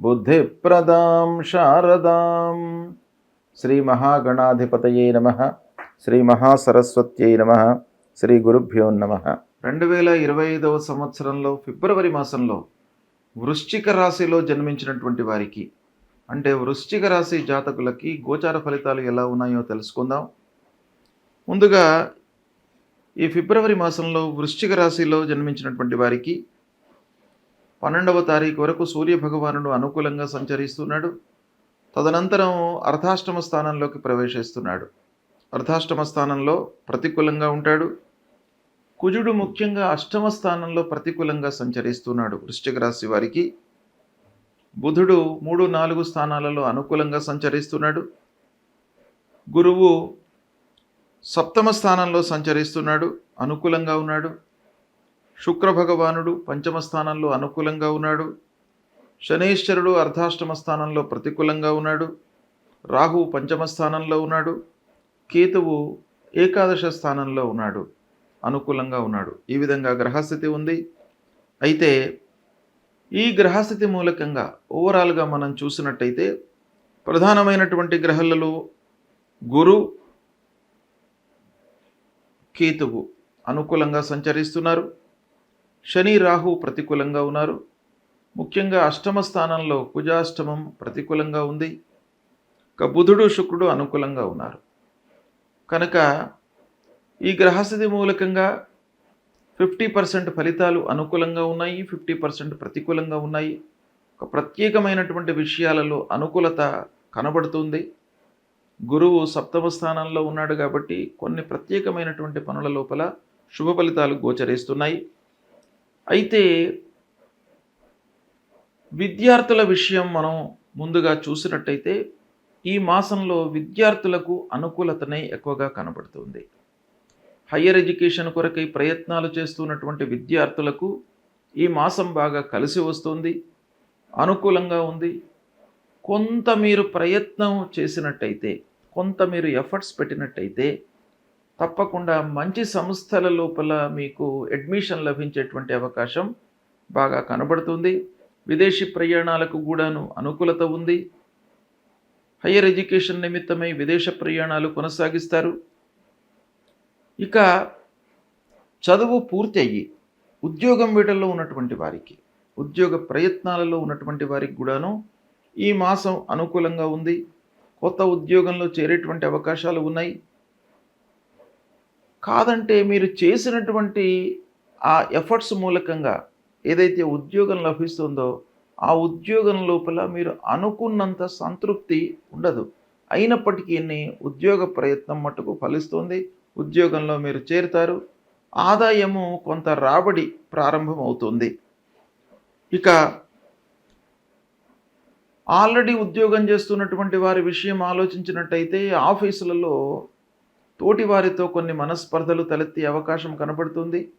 బుద్ధిప్రదాం శారదాం. శ్రీ మహాగణాధిపతయే నమ. శ్రీ మహాసరస్వత్యై నమ. శ్రీ గురుభ్యో నమ. రెండు వేల ఇరవై ఐదవ సంవత్సరంలో ఫిబ్రవరి మాసంలో వృశ్చిక రాశిలో జన్మించినటువంటి వారికి అంటే వృశ్చిక రాశి జాతకులకి గోచార ఫలితాలు ఎలా ఉన్నాయో తెలుసుకుందాం. ముందుగా ఈ ఫిబ్రవరి మాసంలో వృశ్చిక రాశిలో జన్మించినటువంటి వారికి పన్నెండవ తారీఖు వరకు సూర్య భగవానుడు అనుకూలంగా సంచరిస్తున్నాడు. తదనంతరం అర్ధాష్టమ స్థానంలోకి ప్రవేశిస్తున్నాడు. అర్ధాష్టమ స్థానంలో ప్రతికూలంగా ఉంటాడు. కుజుడు ముఖ్యంగా అష్టమ స్థానంలో ప్రతికూలంగా సంచరిస్తున్నాడు వృశ్చిక రాశి వారికి. బుధుడు మూడు నాలుగు స్థానాలలో అనుకూలంగా సంచరిస్తున్నాడు. గురువు సప్తమ స్థానంలో సంచరిస్తున్నాడు. అనుకూలంగా ఉన్నాడు. శుక్ర భగవానుడు పంచమ స్థానంలో అనుకూలంగా ఉన్నాడు. శనేశ్వరుడు అర్ధాష్టమ స్థానంలో ప్రతికూలంగా ఉన్నాడు. రాహు పంచమ స్థానంలో ఉన్నాడు. కేతువు ఏకాదశ స్థానంలో ఉన్నాడు. అనుకూలంగా ఉన్నాడు. ఈ విధంగా గ్రహస్థితి ఉంది. అయితే ఈ గ్రహస్థితి మూలకంగా ఓవరాల్గా మనం చూసినట్టయితే ప్రధానమైనటువంటి గ్రహాలలో గురు కేతువు అనుకూలంగా సంచరిస్తున్నారు. శని రాహు ప్రతికూలంగా ఉన్నారు. ముఖ్యంగా అష్టమ స్థానంలో కుజాష్టమం ప్రతికూలంగా ఉంది. ఇక బుధుడు శుక్రుడు అనుకూలంగా ఉన్నారు. కనుక ఈ గ్రహస్థితి మూలకంగా ఫిఫ్టీ పర్సెంట్ ఫలితాలు అనుకూలంగా ఉన్నాయి. ఫిఫ్టీ పర్సెంట్ ప్రతికూలంగా ఉన్నాయి. ఒక ప్రత్యేకమైనటువంటి విషయాలలో అనుకూలత కనబడుతుంది. గురువు సప్తమ స్థానంలో ఉన్నాడు కాబట్టి కొన్ని ప్రత్యేకమైనటువంటి పనుల లోపల శుభ ఫలితాలు గోచరిస్తున్నాయి. అయితే విద్యార్థుల విషయం మనం ముందుగా చూసినట్టయితే ఈ మాసంలో విద్యార్థులకు అనుకూలతనే ఎక్కువగా కనబడుతుంది. హయ్యర్ ఎడ్యుకేషన్ కొరకై ప్రయత్నాలు చేస్తున్నటువంటి విద్యార్థులకు ఈ మాసం బాగా కలిసి వస్తుంది. అనుకూలంగా ఉంది. కొంత మీరు ప్రయత్నం చేసినట్టయితే కొంత మీరు ఎఫర్ట్స్ పెట్టినట్టయితే తప్పకుండా మంచి సంస్థల లోపల మీకు అడ్మిషన్ లభించేటువంటి అవకాశం బాగా కనబడుతుంది. విదేశీ ప్రయాణాలకు కూడాను అనుకూలత ఉంది. హయ్యర్ ఎడ్యుకేషన్ నిమిత్తమై విదేశ ప్రయాణాలు కొనసాగిస్తారు. ఇక చదువు పూర్తి అయ్యి ఉద్యోగం వీటల్లో ఉన్నటువంటి వారికి ఉద్యోగ ప్రయత్నాలలో ఉన్నటువంటి వారికి కూడాను ఈ మాసం అనుకూలంగా ఉంది. కొత్త ఉద్యోగంలో చేరేటువంటి అవకాశాలు ఉన్నాయి. కాదంటే మీరు చేసినటువంటి ఆ ఎఫర్ట్స్ మూలకంగా ఏదైతే ఉద్యోగం లభిస్తుందో ఆ ఉద్యోగం లోపల మీరు అనుకున్నంత సంతృప్తి ఉండదు. అయినప్పటికీ ఉద్యోగ ప్రయత్నం మటుకు ఫలిస్తుంది. ఉద్యోగంలో మీరు చేరుతారు. ఆదాయము కొంత రాబడి ప్రారంభమవుతుంది. ఇక ఆల్రెడీ ఉద్యోగం చేస్తున్నటువంటి వారి విషయం ఆలోచించినట్టయితే ఆఫీసులలో తోటి వారితో కొన్ని మనస్పర్ధలు తలెత్తే అవకాశం కనబడుతుంది.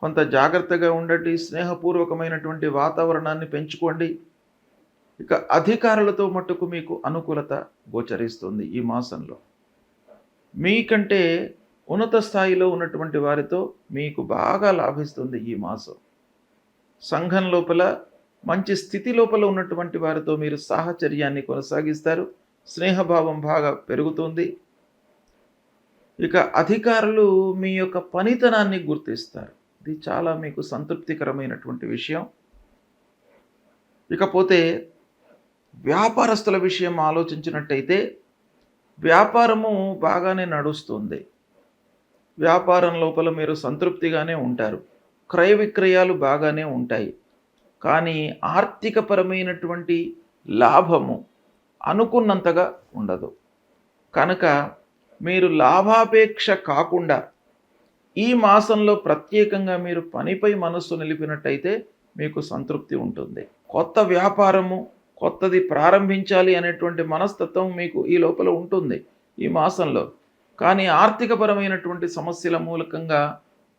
కొంత జాగ్రత్తగా ఉండండి. స్నేహపూర్వకమైనటువంటి వాతావరణాన్ని పెంచుకోండి. ఇక అధికారులతో మట్టుకు మీకు అనుకూలత గోచరిస్తుంది ఈ మాసంలో. మీకంటే ఉన్నత స్థాయిలో ఉన్నటువంటి వారితో మీకు బాగా లాభిస్తుంది ఈ మాసం. సంఘం లోపల మంచి స్థితి లోపల ఉన్నటువంటి వారితో మీరు సాహచర్యాన్ని కొనసాగిస్తారు. స్నేహభావం బాగా పెరుగుతుంది. ఇక అధికారులు మీ యొక్క పనితనాన్ని గుర్తిస్తారు. ఇది చాలా మీకు సంతృప్తికరమైనటువంటి విషయం. ఇకపోతే వ్యాపారస్తుల విషయం ఆలోచించినట్టయితే వ్యాపారము బాగానే నడుస్తుంది. వ్యాపారం లోపల మీరు సంతృప్తిగానే ఉంటారు. క్రయ విక్రయాలు బాగానే ఉంటాయి. కానీ ఆర్థికపరమైనటువంటి లాభము అనుకున్నంతగా ఉండదు. కనుక మీరు లాభాపేక్ష కాకుండా ఈ మాసంలో ప్రత్యేకంగా మీరు పనిపై మనస్సు నిలిపినట్టయితే మీకు సంతృప్తి ఉంటుంది. కొత్త వ్యాపారము కొత్తది ప్రారంభించాలి అనేటువంటి మనస్తత్వం మీకు ఈ లోపల ఉంటుంది ఈ మాసంలో. కానీ ఆర్థికపరమైనటువంటి సమస్యల మూలకంగా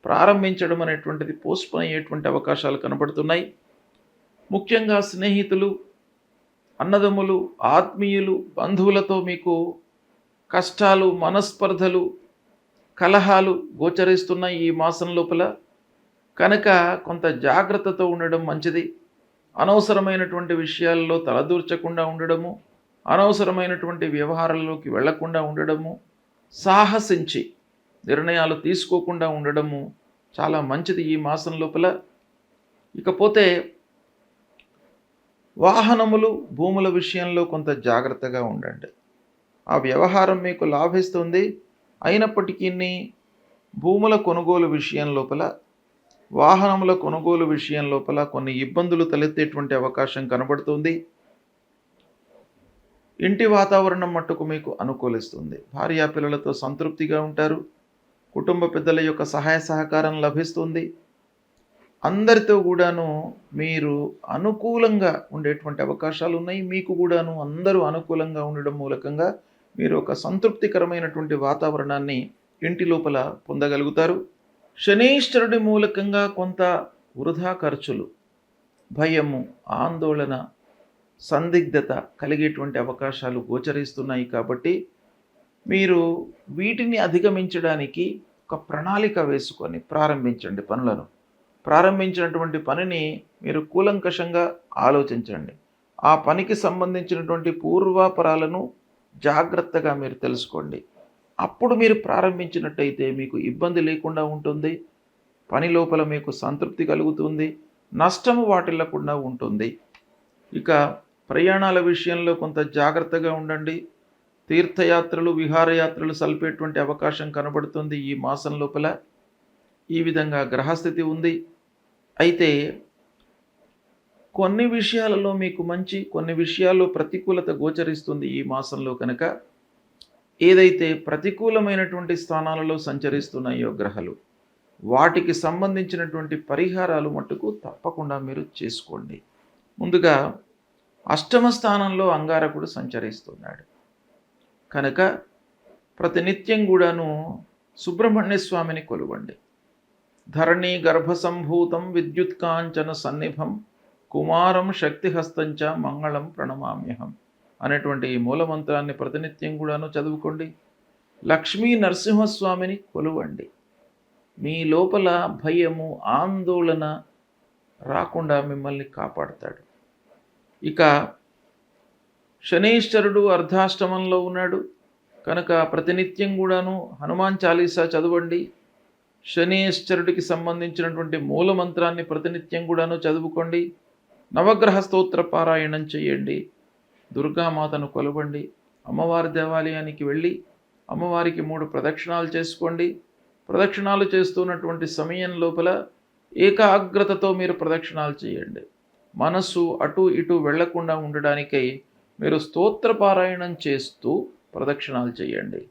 ప్రారంభించడం అనేటువంటిది పోస్ట్పోన్ అయ్యేటువంటి అవకాశాలు కనబడుతున్నాయి. ముఖ్యంగా స్నేహితులు అన్నదమ్ములు ఆత్మీయులు బంధువులతో మీకు కష్టాలు మనస్పర్ధలు కలహాలు గోచరిస్తున్నాయి ఈ మాసం లోపల. కనుక కొంత జాగ్రత్తతో ఉండడం మంచిది. అనవసరమైనటువంటి విషయాల్లో తలదూర్చకుండా ఉండడము అనవసరమైనటువంటి వ్యవహారాల్లోకి వెళ్ళకుండా ఉండడము సాహసించి నిర్ణయాలు తీసుకోకుండా ఉండడము చాలా మంచిది ఈ మాసం లోపల. ఇకపోతే వాహనములు భూముల విషయంలో కొంత జాగ్రత్తగా ఉండండి. ఆ వ్యవహారం మీకు లాభిస్తుంది. అయినప్పటికీ భూముల కొనుగోలు విషయం లోపల వాహనముల కొనుగోలు విషయం లోపల కొన్ని ఇబ్బందులు తలెత్తేటువంటి అవకాశం కనబడుతుంది. ఇంటి వాతావరణం మట్టుకు మీకు అనుకూలిస్తుంది. భార్యా పిల్లలతో సంతృప్తిగా ఉంటారు. కుటుంబ పెద్దల యొక్క సహాయ సహకారం లభిస్తుంది. అందరితో కూడాను మీరు అనుకూలంగా ఉండేటువంటి అవకాశాలు ఉన్నాయి. మీకు కూడాను అందరూ అనుకూలంగా ఉండడం మూలకంగా మీరు ఒక సంతృప్తికరమైనటువంటి వాతావరణాన్ని ఇంటి లోపల పొందగలుగుతారు. శనీశ్వరుడి మూలకంగా కొంత వృధా ఖర్చులు భయము ఆందోళన సందిగ్ధత కలిగేటువంటి అవకాశాలు గోచరిస్తున్నాయి కాబట్టి మీరు వీటిని అధిగమించడానికి ఒక ప్రణాళిక వేసుకొని ప్రారంభించండి పనులను. ప్రారంభించినటువంటి పనిని మీరు కూలంకషంగా ఆలోచించండి. ఆ పనికి సంబంధించినటువంటి పూర్వాపరాలను జాగ్రత్తగా మీరు తెలుసుకోండి. అప్పుడు మీరు ప్రారంభించినట్టయితే మీకు ఇబ్బంది లేకుండా ఉంటుంది. పని లోపల మీకు సంతృప్తి కలుగుతుంది. నష్టము వాటిల్లకుండా ఉంటుంది. ఇక ప్రయాణాల విషయంలో కొంత జాగ్రత్తగా ఉండండి. తీర్థయాత్రలు విహారయాత్రలు సల్పేటువంటి అవకాశం కనబడుతుంది ఈ మాసం లోపల. ఈ విధంగా గ్రహస్థితి ఉంది. అయితే కొన్ని విషయాలలో మీకు మంచి కొన్ని విషయాల్లో ప్రతికూలత గోచరిస్తుంది ఈ మాసంలో కనుక. ఏదైతే ప్రతికూలమైనటువంటి స్థానాలలో సంచరిస్తున్నాయో గ్రహాలు వాటికి సంబంధించినటువంటి పరిహారాలు మట్టుకు తప్పకుండా మీరు చేసుకోండి. ముందుగా అష్టమ స్థానంలో అంగారకుడు సంచరిస్తున్నాడు. కనుక ప్రతినిత్యం కూడాను సుబ్రహ్మణ్య స్వామిని కొలువండి. ధరణి గర్భసంభూతం విద్యుత్కాంచన సన్నిభం కుమారం శక్తిహస్తంచ మంగళం ప్రణమామ్యహం అనేటువంటి ఈ మూలమంత్రాన్ని ప్రతినిత్యం కూడాను చదువుకోండి. లక్ష్మీ నరసింహస్వామిని కొలువండి. మీ లోపల భయము ఆందోళన రాకుండా మిమ్మల్ని కాపాడతాడు. ఇక శనీశ్వరుడు అర్ధాష్టమంలో ఉన్నాడు. కనుక ప్రతినిత్యం కూడాను హనుమాన్ చాలీసా చదవండి. శనీశ్వరుడికి సంబంధించినటువంటి మూల మంత్రాన్ని ప్రతినిత్యం కూడాను చదువుకోండి. నవగ్రహ స్తోత్ర పారాయణం చేయండి. దుర్గామాతను కొలవండి. అమ్మవారి దేవాలయానికి వెళ్ళి అమ్మవారికి మూడు ప్రదక్షిణాలు చేసుకోండి. ప్రదక్షిణాలు చేస్తున్నటువంటి సమయం లోపల ఏకాగ్రతతో మీరు ప్రదక్షిణాలు చేయండి. మనస్సు అటు ఇటు వెళ్ళకుండా ఉండడానికై మీరు స్తోత్ర పారాయణం చేస్తూ ప్రదక్షిణాలు చేయండి.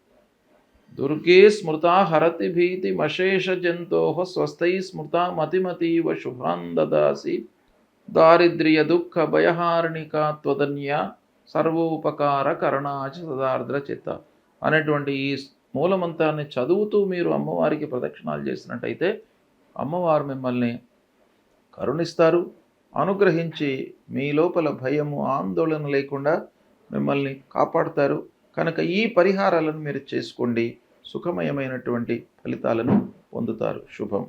దుర్గే స్మృతా హరతి భీతి మశేష జంతో స్వస్థై స్మృత మతిమతీవ శుభాన్ దాసి దారిద్ర్య దుఃఖ భయహారిణికా త్వదన్య సర్వోపకార కరణాచ సదార్ద్ర చిత్త అనేటువంటి ఈ మూలమంత్రాన్ని చదువుతూ మీరు అమ్మవారికి ప్రదక్షిణాలు చేసినట్టయితే అమ్మవారు మిమ్మల్ని కరుణిస్తారు అనుగ్రహించి మీ లోపల భయము ఆందోళన లేకుండా మిమ్మల్ని కాపాడతారు. కనుక ఈ పరిహారాలను మీరు చేసుకోండి. సుఖమయమైనటువంటి ఫలితాలను పొందుతారు. శుభం.